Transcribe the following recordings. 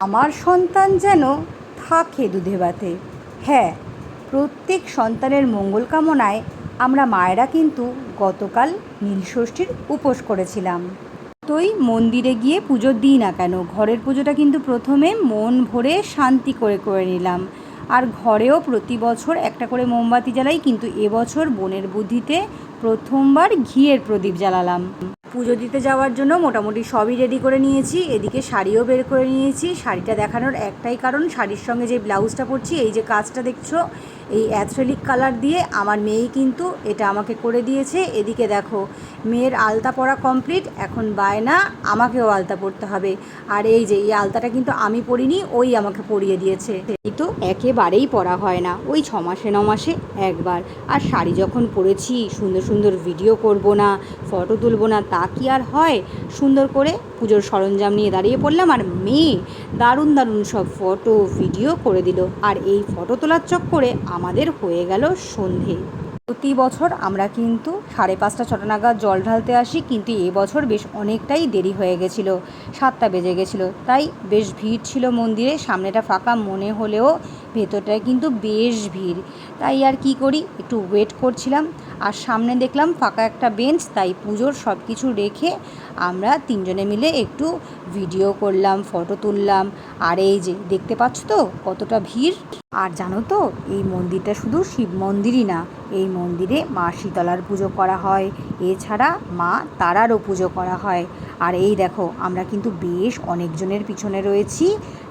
আমার সন্তান যেন থাকে দুধে ভাতে। হ্যাঁ প্রত্যেক সন্তানের মঙ্গল কামনায় আমরা মায়েরা কিন্তু গতকাল নীলষষ্ঠীর উপোস করেছিলাম। তোই মন্দিরে গিয়ে পুজো দিই না কেন, ঘরের পুজোটা কিন্তু প্রথমে মন ভরে শান্তি করে করে নিলাম। আর ঘরেও প্রতি বছর একটা করে মোমবাতি জ্বালাই কিন্তু এবছর বোনের বুদ্ধিতে প্রথমবার ঘিয়ের প্রদীপ জ্বালালাম। পুজো দিতে যাওয়ার জন্য মোটামুটি সবই রেডি করে নিয়েছি। এদিকে শাড়িও বের করে নিয়েছি। শাড়িটা দেখানোর একটাই কারণ, শাড়ির সঙ্গে যে ব্লাউজটা পরছি, এই যে কাজটা দেখছ, এই অ্যাথ্রেলিক কালার দিয়ে আমার মেয়েই কিন্তু এটা আমাকে করে দিয়েছে। এদিকে দেখো, মেয়ের আলতা পরা কমপ্লিট এখন বায়না, আমাকেও আলতা পরতে হবে। আর এই যে, এই আলতাটা কিন্তু আমি পরিনি, ওই আমাকে পরিয়ে দিয়েছে। এই তো একেবারেই পরা হয় না। ওই ছ মাসে ন মাসে একবার। আর শাড়ি যখন পরেছি, সুন্দর সুন্দর ভিডিও করব না ফটো তুলব না, তা কি আর হয়? সুন্দর করে পুজোর সরঞ্জাম নিয়ে দাঁড়িয়ে পড়লাম আর মেয়ে দারুণ দারুণ সব ফটো ভিডিও করে দিল। আর এই ফটো তোলার চক্করে আমাদের হয়ে গেল সন্ধে। প্রতি বছর আমরা কিন্তু সাড়ে পাঁচটা, ছটা নাগাদ জল ঢালতে আসি, কিন্তু এবছর বেশ অনেকটাই দেরি হয়ে গেছিল, সাতটা বেজে গেছিল। তাই বেশ ভিড় ছিল মন্দিরে, সামনেটা ফাঁকা মনে হলেও ভেতরটায় কিন্তু বেশ ভিড়। তাই আর কি করি, একটু ওয়েট করছিলাম। আর সামনে দেখলাম ফাঁকা একটা বেঞ্চ, তাই পুজোর সব কিছু রেখে আমরা তিনজনে মিলে একটু ভিডিও করলাম, ফটো তুললাম। আর এই যে, দেখতে পাচ্ছ তো কতটা ভিড়? আর জানো তো, এই মন্দিরটা শুধু শিব মন্দিরই না, এই মন্দিরে মা শীতলার পুজো করা হয়। এছাড়া মা তারারও পুজো করা হয়। আর এই দেখো, আমরা কিন্তু বেশ অনেকজনের পিছনে রয়েছি।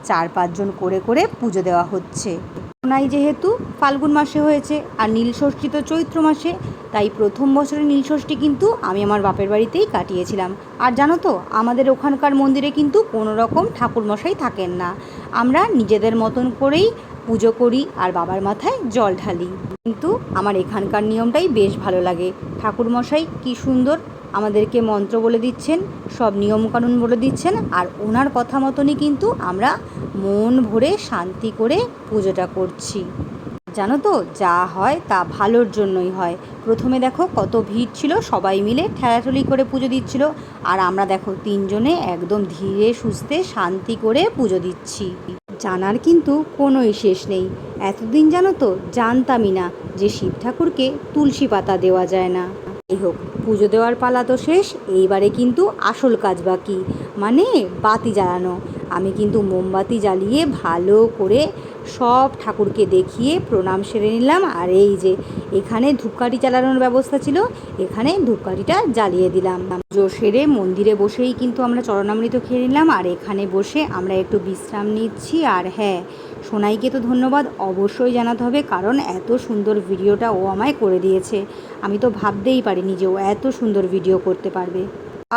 চার পাঁচজন করে করে পুজো দেওয়া হচ্ছে। নাই যেহেতু ফাল্গুন মাসে হয়েছে, আর নীল ষষ্ঠী তো চৈত্র মাসে তাই প্রথম বছরের নীলষষ্ঠী কিন্তু আমি আমার বাপের বাড়িতেই কাটিয়েছিলাম। আর জানো তো, আমাদের ওখানকার মন্দিরে কিন্তু কোনো রকম ঠাকুরমশাই থাকেন না। আমরা নিজেদের মতন করেই পুজো করি আর বাবার মাথায় জল ঢালি। কিন্তু আমার এখানকার নিয়মটাই বেশ ভালো লাগে। ঠাকুরমশাই কী সুন্দর আমাদেরকে মন্ত্র বলে দিচ্ছেন, সব নিয়মকানুন বলে দিচ্ছেন আর ওনার কথা মতনই কিন্তু আমরা মন ভরে শান্তি করে পুজোটা করছি। জানো তো, যা হয় তা ভালোর জন্যই হয়। প্রথমে দেখো কত ভিড় ছিল, সবাই মিলে ঠেলাঠেলি করে পুজো দিচ্ছিল। আর আমরা দেখো তিনজনে একদম ধীরে সুস্থে শান্তি করে পুজো দিচ্ছি। জানার কিন্তু কোনোই শেষ নেই। এতদিন জানো তো জানতামই না যে শিব ঠাকুরকে তুলসী পাতা দেওয়া যায় না। যাই হোক, পুজো দেওয়ার পালা তো শেষ, এইবারে কিন্তু আসল কাজ বাকি। মানে বাতি জ্বালানো। আমি কিন্তু মোমবাতি জ্বালিয়ে ভালো করে সব ঠাকুরকে দেখিয়ে প্রণাম সেরে নিলাম। আর এই যে এখানে ধূপকাঠি জ্বালানোর ব্যবস্থা ছিল, এখানে ধূপকাঠিটা জ্বালিয়ে দিলাম। পুজো সেরে মন্দিরে বসেই কিন্তু আমরা চরণামৃত খেয়ে নিলাম। আর এখানে বসে আমরা একটু বিশ্রাম নিচ্ছি। আর হ্যাঁ সোনাইকে তো ধন্যবাদ অবশ্যই জানাতে হবে, কারণ এত সুন্দর ভিডিওটা ও আমায় করে দিয়েছে। আমি তো ভাবতেই পারিনি যে ও এত সুন্দর ভিডিও করতে পারবে।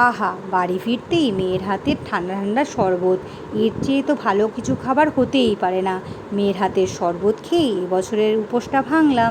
আহা, বাড়ি ফিরতেই মেয়ের হাতের ঠান্ডা ঠান্ডা শরবত। এর চেয়ে তো ভালো কিছু খাবার হতেই পারে না। মেয়ের হাতের শরবত খেয়ে এবছরের উপোসটা ভাঙলাম।